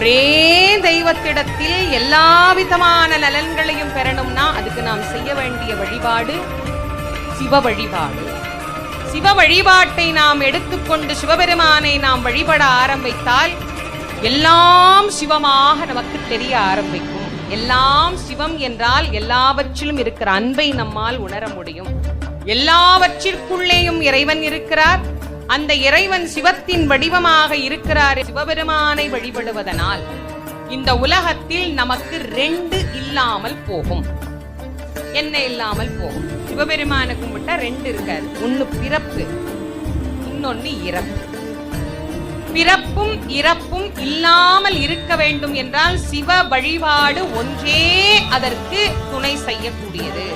ஒரே தெய்வத்திடத்தில் எல்லா விதமான நலன்களையும் பெறணும்னா அதுக்கு நாம் செய்ய வேண்டிய வழிபாடு? சிவ வழிபாடு. சிவ வழிபாட்டை நாம் எடுத்துக்கொண்டு சிவபெருமானை நாம் வழிபட ஆரம்பித்தால் எல்லாம் சிவமாக நமக்கு தெரிய ஆரம்பிக்கும். எல்லாம் சிவம் என்றால் எல்லாவற்றிலும் இருக்கிற அன்பை நம்மால் உணர முடியும். எல்லாவற்றிற்குள்ளேயும் இறைவன் இருக்கிறார். அந்த இறைவன் சிவத்தின் வடிவமாக இருக்கிறார். சிவபெருமானை வழிபடுவதனால் இந்த உலகத்தில் நமக்கு ரெண்டு இல்லாமல் போகும். என்ன இல்லாமல் போகும்? சிவபெருமானுக்கு கும்பிட்டா ரெண்டு இருக்காது. ஒன்னு பிறப்பு இன்னொன்னு இறப்பு. பிறப்பும் இறப்பும் இல்லாமல் இருக்க வேண்டும் என்றால் சிவ வழிபாடு ஒன்றே அதற்கு துணை செய்யக்கூடியது.